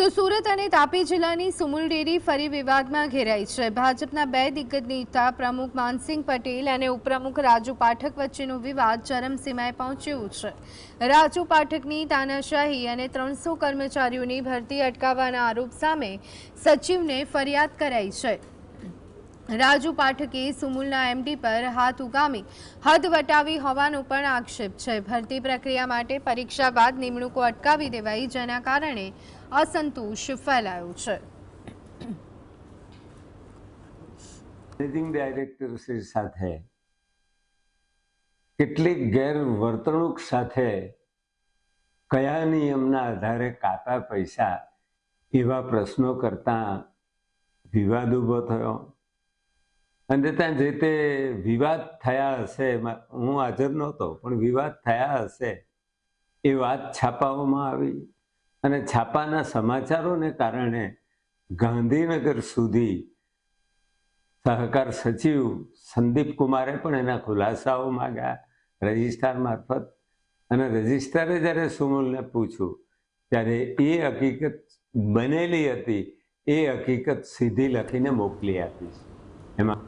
તો સુરત અને તાપી જિલ્લાની સુમુલ ડેરી ફરી વિવાદમાં ઘેરાઈ છે. ભાજપના બે દિગ્ગજ નેતા પ્રમુખ માનસિંહ પટેલ અને ઉપપ્રમુખ રાજુ પાઠક વચ્ચેનો વિવાદ ચરમસીમાએ પહોંચ્યો છે. રાજુ પાઠકની તાનાશાહી અને ત્રણસો કર્મચારીઓની ભરતી અટકાવવાના આરોપ સામે સચિવને ફરિયાદ કરાઈ છે. રાજુ પાઠકે સુમુલના એમડી પર હાથ ઉગામી, હદ વટાવી હોવાનો પણ આક્ષેપ છે. ભરતી પ્રક્રિયા માટે પરીક્ષા બાદ નિમણૂકો અટકાવી દેવાઈ જેના કારણે અસંતોષ ફેલાયો છે. ડાયરેક્ટર સાથે કેટલીક ગેરવર્તણૂક સાથે કયા નિયમના આધારે કાપા પૈસા એવા પ્રશ્નો કરતા વિવાદ ઊભો થયો? અને ત્યાં જે તે વિવાદ થયા હશે હું હાજર નહોતો, પણ વિવાદ થયા હશે, એ વાત છાપાઓમાં આવી. અને છાપાના સમાચારોને કારણે ગાંધીનગર સુધી સહકાર સચિવ સંદીપ કુમારે પણ એના ખુલાસાઓ માગ્યા રજિસ્ટ્રાર મારફત. અને રજિસ્ટ્રારે જ્યારે સુમુલને પૂછ્યું, ત્યારે એ હકીકત બનેલી હતી, એ હકીકત સીધી લખીને મોકલી આપી છે એમાં